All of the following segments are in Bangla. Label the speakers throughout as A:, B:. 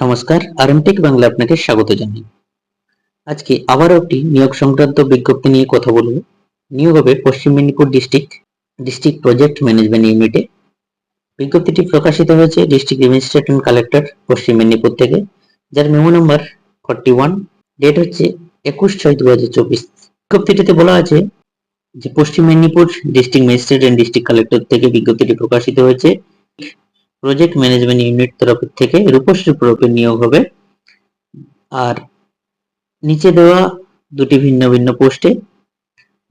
A: নমস্কার আরএমটেক বাংলা আপনাকে স্বাগত জানাই। আজকে আবারও একটি নিয়োগ সংক্রান্ত বিজ্ঞপ্তি নিয়ে কথা বলব। নিয়োগ হবে পশ্চিম Medinipur district district project management ইউনিটে বিজ্ঞপ্তিটি প্রকাশিত হয়েছে ডিস্ট্রিক্ট অ্যাডমিনিস্ট্রেটর কালেক্টর পশ্চিম মেদিনীপুর থেকে, যার memo number forty one date হচ্ছে একুশ ছয় দু হাজার চব্বিশ। বিজ্ঞপ্তিটিতে বলা আছে যে পশ্চিম Medinipur district magistrate and district collector থেকে বিজ্ঞপ্তিটি প্রকাশিত হয়েছে। প্রজেক্ট ম্যানেজমেন্ট ইউনিট তরফ থেকে রূপশ্রী প্রকল্পে নিয়োগ হবে। আর নিচে দেওয়া দুটি ভিন্ন ভিন্ন পোস্টে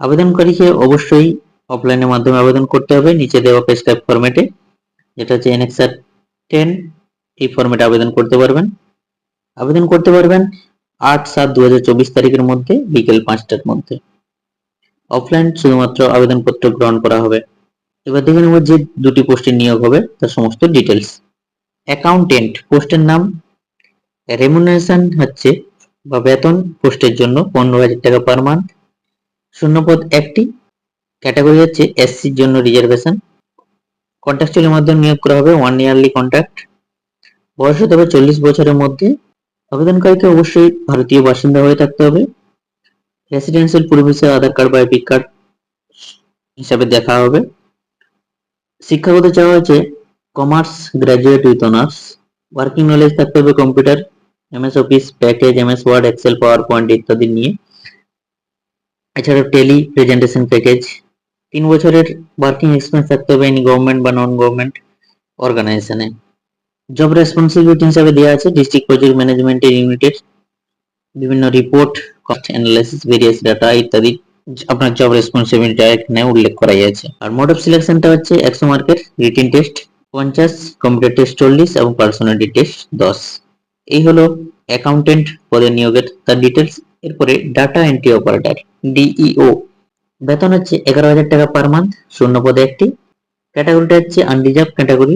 A: আবেদনকারীকে অবশ্যই অফলাইনের মাধ্যমে আবেদন করতে হবে। নিচে দেওয়া প্রেসক্রাইব ফরম্যাটে যেটা হচ্ছে এনএক্সআর টেন এই ফরম্যাটে আবেদন করতে পারবেন। আবেদন করতে পারবেন আট সাত দু তারিখের মধ্যে, বিকেল পাঁচটার মধ্যে। অফলাইন শুধুমাত্র আবেদনপত্র গ্রহণ করা হবে। এবার দেখে নেব যে দুটি পোস্টে নিয়োগ হবে তার সমস্ত ডিটেলস অ্যাকাউন্টেন্ট পোস্টের নাম রেমুনারেশন হচ্ছে, বা বেতন পোস্টের জন্য পনেরো হাজার টাকা পার মান্থ শূন্যপদ একটি ক্যাটাগরি হচ্ছে এসসির জন্য রিজার্ভেশন কন্ট্রাকচুয়ালের মাধ্যমে নিয়োগ করা হবে ওয়ান ইয়ারলি কন্ট্রাক্ট বয়স হতে হবে চল্লিশ বছরের মধ্যে। আবেদনকারীকে অবশ্যই ভারতীয় বাসিন্দা হয়ে থাকতে হবে। রেসিডেন্সিয়াল পরিবেশে আধার কার্ড বা এপিক কার্ড হিসাবে দেখা হবে। শিক্ষাগত চাওয়া হচ্ছে commerce graduate with honours working knowledge থাকতে হবে computer MS Office package MS Word Excel PowerPoint ইত্যাদি নিয়ে। এছাড়াও টেলি প্রেজেন্টেশন প্যাকেজ তিন বছরের ওয়ার্কিং এক্সপিরিয়েন্স থাকতে হবে এনি গভর্নমেন্ট বা নন গভর্নমেন্ট অর্গানাইজেশনে জব রেসপন্সিবিলিটি হিসাবে দেওয়া আছে ডিস্ট্রিক্ট প্রজেক্ট ম্যানেজমেন্টের ইউনিটের বিভিন্ন report cost analysis various data ইত্যাদি। আপনার জব রেসপন্সিবিলিটি এখানে উল্লেখ করাই আছে আর মোড অফ সিলেকশনটা হচ্ছে একশো মার্কের রিটিন টেস্ট পঞ্চাশ কম্পিউটার টেস্ট চল্লিশ এবং পার্সোনালিটি টেস্ট দশ। এই হলো অ্যাকাউন্টেন্ট পদে নিয়োগের তার ডিটেলস এরপরে ডাটা এন্ট্রি অপারেটর ডিইও বেতন হচ্ছে এগারো হাজার টাকা পার মান্থ শূন্য পদে একটি। ক্যাটাগরিটা হচ্ছে আনরিজার্ভ ক্যাটাগরি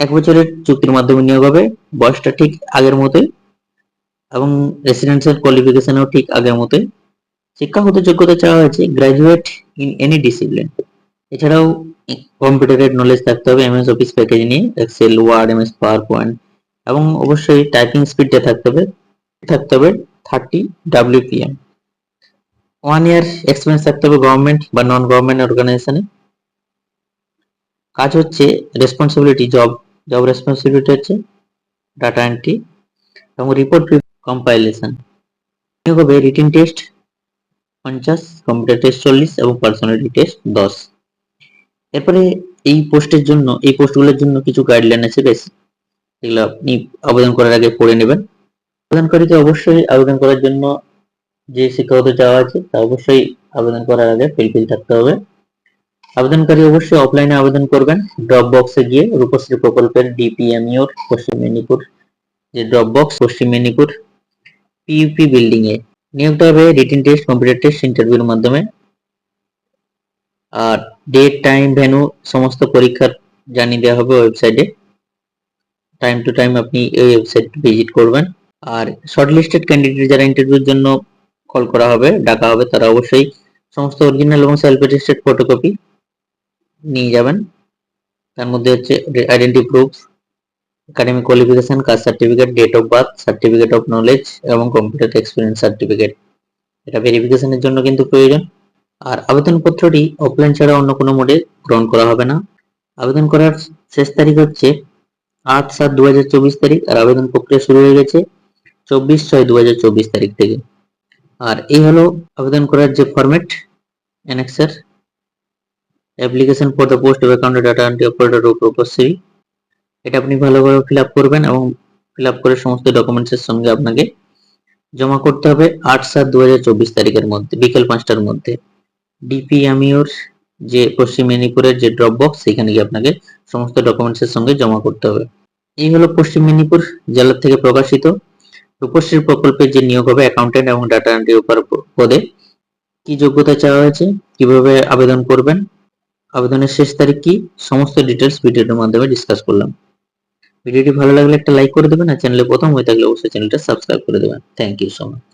A: এক বছরের চুক্তির মাধ্যমে নিয়োগ হবে, বয়সটা ঠিক আগের মতোই এবং রেসিডেন্সিয়াল কোয়ালিফিকেশনও ঠিক আগের মতোই। শিক্ষাগত যোগ্যতা চাওয়া হয়েছে গ্রাজুয়েট ইন এনি ডিসিপ্লিন এছাড়াও কম্পিউটারের নলেজ থাকতে হবে এমএস অফিস প্যাকেজ নিয়ে excel word MS power point এবং অবশ্যই টাইপিং স্পিডটা থাকতে হবে থাকতে হবে thirty WPM one year experience থাকতে হবে গভর্নমেন্ট বা নন গভর্নমেন্ট অর্গানাইজেশনে কাজ হচ্ছে রেসপন্সিবিলিটি জব জব রেসপন্সিবিলিটি হচ্ছে ডাটা এন্ট্রি এবং রিপোর্ট কম্পাইলেশন হবে রিটিন টেস্ট পঞ্চাশ কম্পিউটার টেস্ট চল্লিশ এবং পার্সোনালিটি টেস্ট দশ। এরপরে এই পোস্টের জন্য, এই পোস্টগুলোর জন্য কিছু গাইডলাইন আছে বেশ এগুলো আপনি আবেদন করার আগে পড়ে নেবেন। আবেদনকারীকে অবশ্যই আবেদন করার জন্য যে শিক্ষাগত চাওয়া আছে, তা অবশ্যই আবেদন করার আগে ফিল থাকতে হবে। আবেদনকারী অবশ্যই অফলাইনে আবেদন করবেন। ড্রপ বক্সে গিয়ে রূপশ্রী প্রকল্পের ডিপিএমইউর পশ্চিম মেদিনীপুর, যে ড্রপ বক্স পশ্চিম মেদিনীপুর পিইউপি বিল্ডিং এ। নিয়োগটা হবে রিটিন টেস্ট কম্পিউটার টেস্ট ইন্টারভিউর মাধ্যমে। আর ডেট টাইম ভেনু সমস্ত পরীক্ষার জানিয়ে দেওয়া হবে ওয়েবসাইটে টাইম টু টাইম আপনি এই ওয়েবসাইট ভিজিট করবেন। আর শর্টলিস্টেড ক্যান্ডিডেট যারা ইন্টারভিউর জন্য কল করা হবে, ডাকা হবে, তারা অবশ্যই সমস্ত অরিজিনাল এবং সেলফ অ্যাটেস্টেড ফটোকপি নিয়ে যাবেন। তার মধ্যে হচ্ছে identity proof academic qualification caste certificate date of birth certificate of knowledge এবং কম্পিউটার এক্সপিরিয়েন্স সার্টিফিকেট এটা ভেরিফিকেশনের জন্য কিন্তু প্রয়োজন। আর আবেদনপত্রটি অফলাইন ছাড়া অন্য কোনো মোডে গ্রহণ করা হবে না। আবেদন করার শেষ তারিখ হচ্ছে আট সাত দু তারিখ আর আবেদন প্রক্রিয়া শুরু হয়ে গেছে চব্বিশ ছয় দু তারিখ থেকে। আর এই হলো আবেদন করার যে format annexure application for the post of account data entry operator Rupashree এটা আপনি ভালোভাবে ফিল করবেন এবং ফিল করে সমস্ত ডকুমেন্টসের সঙ্গে আপনাকে জমা করতে হবে আট সাত দু তারিখের মধ্যে, বিকেল পাঁচটার মধ্যে। ডিপিএমইউর যে পশ্চিম মেদিনীপুরের যে ড্রপ বক্স সেখানে গিয়ে আপনাকে সমস্ত ডকুমেন্টসের সঙ্গে জমা করতে হবে। এই হলো পশ্চিম মেদিনীপুর জেলা থেকে প্রকাশিত। রূপশ্রী প্রকল্পের যে নিয়োগ হবে অ্যাকাউন্টেন্ট এবং ডাটা এন্ট্রি উপর পদে। কি যোগ্যতা চাওয়া হয়েছে? কীভাবে আবেদন করবেন? আবেদনের শেষ তারিখ কি? সমস্ত ডিটেলস ভিডিওর মাধ্যমে ডিসকাস করলাম। ভিডিওটি ভালো লাগলে একটা লাইক করে দেবেন আর চ্যানেলে প্রথম হয়ে থাকলে অবশ্যই চ্যানেলটা সাবস্ক্রাইব করে দেবেন। Thank you so much